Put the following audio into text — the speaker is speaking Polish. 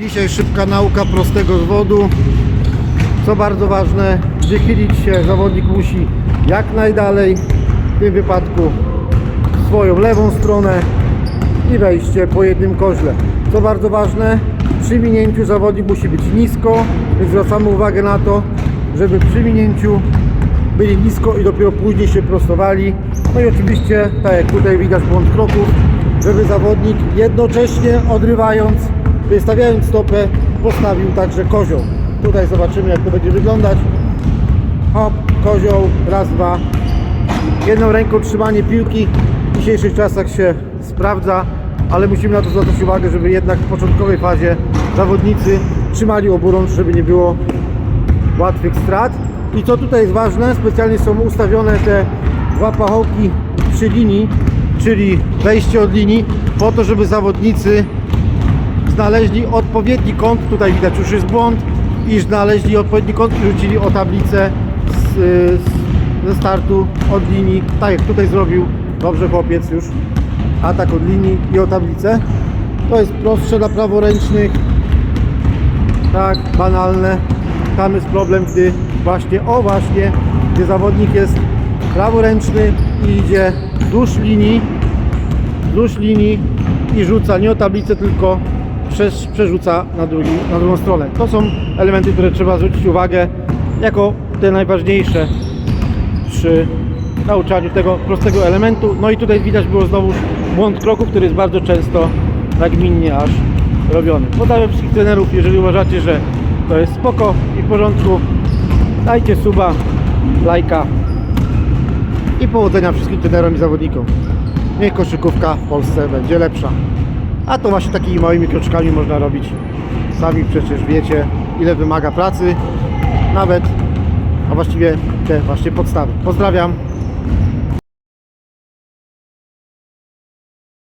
Dzisiaj szybka nauka prostego zwodu. Co bardzo ważne, wychylić się zawodnik musi jak najdalej, w tym wypadku swoją lewą stronę i wejście po jednym koźle. Co bardzo ważne, przy minięciu zawodnik musi być nisko, więc zwracamy uwagę na to, żeby przy minięciu byli nisko i dopiero później się prostowali. No i oczywiście, tak jak tutaj widać błąd kroków, żeby zawodnik jednocześnie odrywając, wystawiając stopę, postawił także kozioł. Tutaj zobaczymy jak to będzie wyglądać. Hop, kozioł, raz, dwa. Jedną ręką trzymanie piłki w dzisiejszych czasach się sprawdza, ale musimy na to zwracać uwagę, żeby jednak w początkowej fazie zawodnicy trzymali oburącz, żeby nie było łatwych strat. I co tutaj jest ważne, specjalnie są ustawione te dwa pachołki przy linii, czyli wejście od linii, po to, żeby zawodnicy znaleźli odpowiedni kąt, tutaj widać już jest błąd, i znaleźli odpowiedni kąt i rzucili o tablicę z, z, ze startu od linii, tak jak tutaj zrobił dobrze chłopiec już, atak od linii i o tablicę. To jest prostsze dla praworęcznych, tak, banalne. Tam jest problem, gdy właśnie, o właśnie, gdy zawodnik jest praworęczny i idzie wzdłuż linii, wzdłuż linii i rzuca nie o tablicę, tylko przerzuca na, drugi, na drugą stronę. To są elementy, które trzeba zwrócić uwagę jako te najważniejsze przy nauczaniu tego prostego elementu. No i tutaj widać było znowu błąd kroku, który jest bardzo często nagminnie aż robiony. Pozdrawiam wszystkich trenerów, jeżeli uważacie, że to jest spoko i w porządku, dajcie suba, lajka i powodzenia wszystkim trenerom i zawodnikom. Niech koszykówka w Polsce będzie lepsza. A to właśnie takimi małymi kroczkami można robić. Sami przecież wiecie, ile wymaga pracy, nawet, a właściwie te właśnie podstawy. Pozdrawiam.